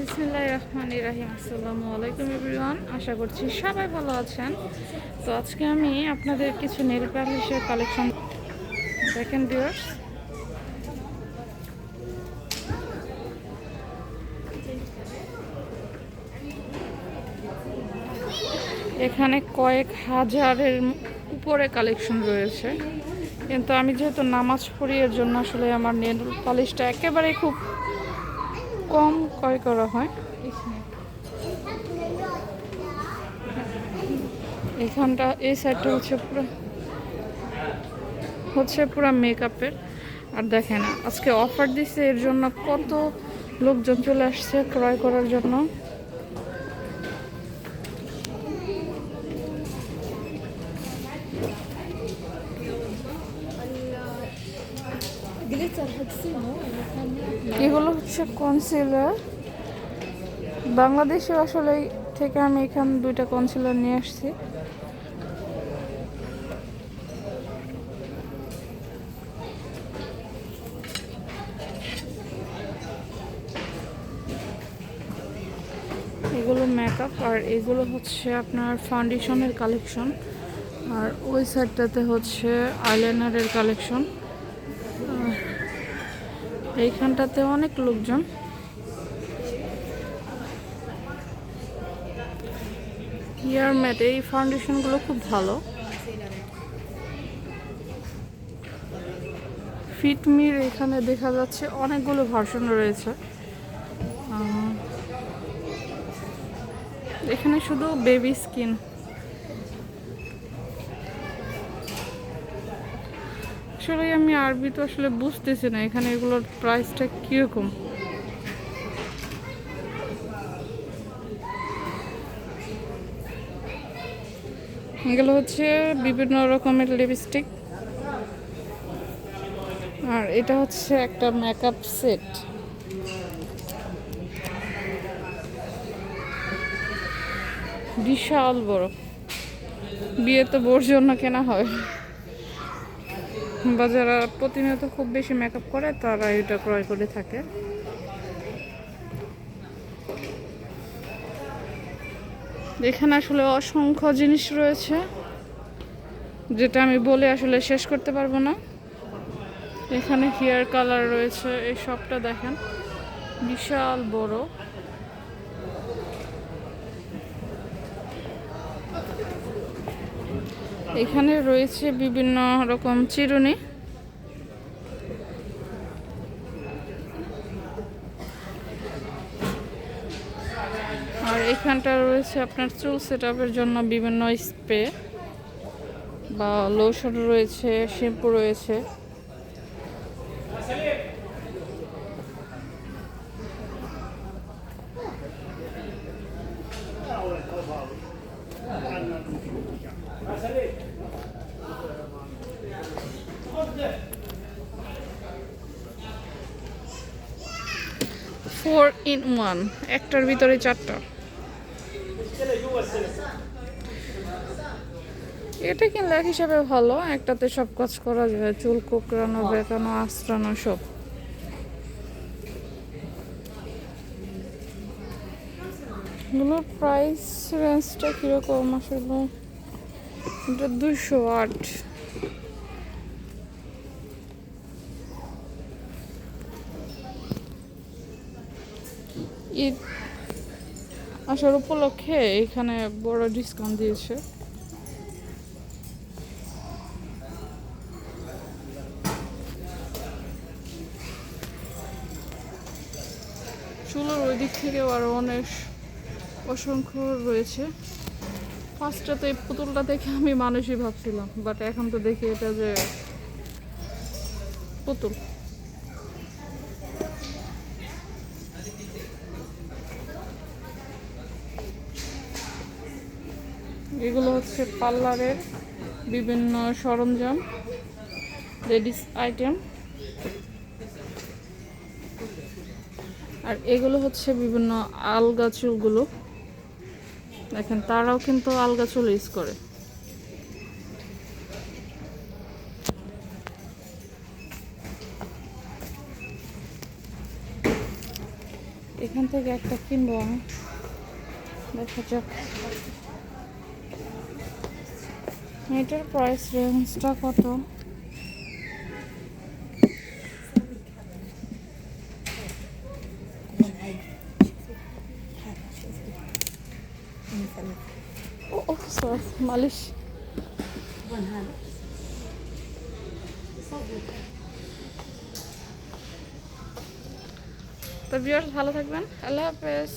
বিসমিল্লাহ রহমান রাহিম আসসালামু আলাইকুম এভরিওয়ান, আশা করছি সবাই ভালো আছেন। তো আজকে আমি আপনাদের কিছু নেল পালিশের কালেকশন দেখেন ভিউয়ার্স এখানে কয়েক হাজারের উপরে কালেকশন রয়েছে। কিন্তু আমি যেহেতু নামাজ পড়ি, এর জন্য আসলে আমার নেল পালিশটা একেবারে খুব কম ক্রয় করা হয়। এখানটা, এই সাইডটা হচ্ছে পুরো হচ্ছে পুরো মেকআপের আর দেখেন, আজকে অফার দিছে, এর জন্য কত লোকজন চলে আসছে ক্রয় করার জন্য। এগুলো হচ্ছে কনসিলার বাংলাদেশে আসলে থেকে আমি এখান দুইটা কনসিলার নিয়ে আসছি। এগুলো মেকআপ আর এগুলো হচ্ছে আপনার ফাউন্ডেশনের কালেকশন আর ওই সাইডটাতে হচ্ছে আইলাইনারের কালেকশন এইখানটাতে অনেক লোকজন। হেয়ার ম্যাট, এই ফাউন্ডেশনগুলো খুব ভালো। ফিটমির এখানে দেখা যাচ্ছে অনেকগুলো ভার্সন রয়েছে। এখানে শুধু বেবি স্কিন। আসলে আমি আরবি তো আসলে বুঝতেছি না, এখানে এগুলোর প্রাইসটা কীরকম? এগুলো হচ্ছে বিভিন্ন রকমের লিপস্টিক আর এটা হচ্ছে একটা মেকআপ সেট বিশাল বড়। বিয়ে তো বোর জন্য কেনা হয়। বা যারা প্রতিনিয়ত খুব বেশি মেকআপ করে, তারা এটা ক্রয় করে থাকে। এখানে আসলে অসংখ্য জিনিস রয়েছে, যেটা আমি বলে আসলে শেষ করতে পারব না। এখানে হেয়ার কালার রয়েছে, এই সবটা দেখেন। বিশাল বড়। এখানে রয়েছে বিভিন্ন রকম চিরুনি। আর এখানটা রয়েছে আপনার চুল সেট জন্য বিভিন্ন স্প্রে বা লোশন রয়েছে, শ্যাম্পু রয়েছে। ফোর ইন ওয়ান একটার ভিতরে চারটা। এটা কিনলে এক হিসাবে ভালো? একটাতে সব কাজ করা যায়, চুল কোকড়ানো, বেঁকানো, আঁচড়ানো, সব। এগুলোর প্রাইস রেঞ্জটা কীরকম? আসলে এটা দুশো আট। ঈদ আসার উপলক্ষে এখানে বড় ডিসকাউন্ট দিয়েছে। চুলোর ওই দিক থেকেও আরও অনেক অসংখ্য রয়েছে। ফার্স্টটা তো এই পুতুলটা দেখে আমি মানুষই ভাবছিলাম বাট এখন তো দেখি এটা যে পুতুল। এগুলো হচ্ছে পার্লারের বিভিন্ন সরঞ্জাম, লেডিস আইটেম। আর এগুলো হচ্ছে বিভিন্ন আলগা চুলগুলো। দেখেন, তারাও কিন্তু আলগা চুল ইউজ করে। এখান থেকে একটা কিনবো আমি। দেখা যাক। এটার প্রাইস রেঞ্জটা কত? মালিশ। তো ভিউয়ার্স ভালো থাকবেন। আল্লাহ হাফেজ।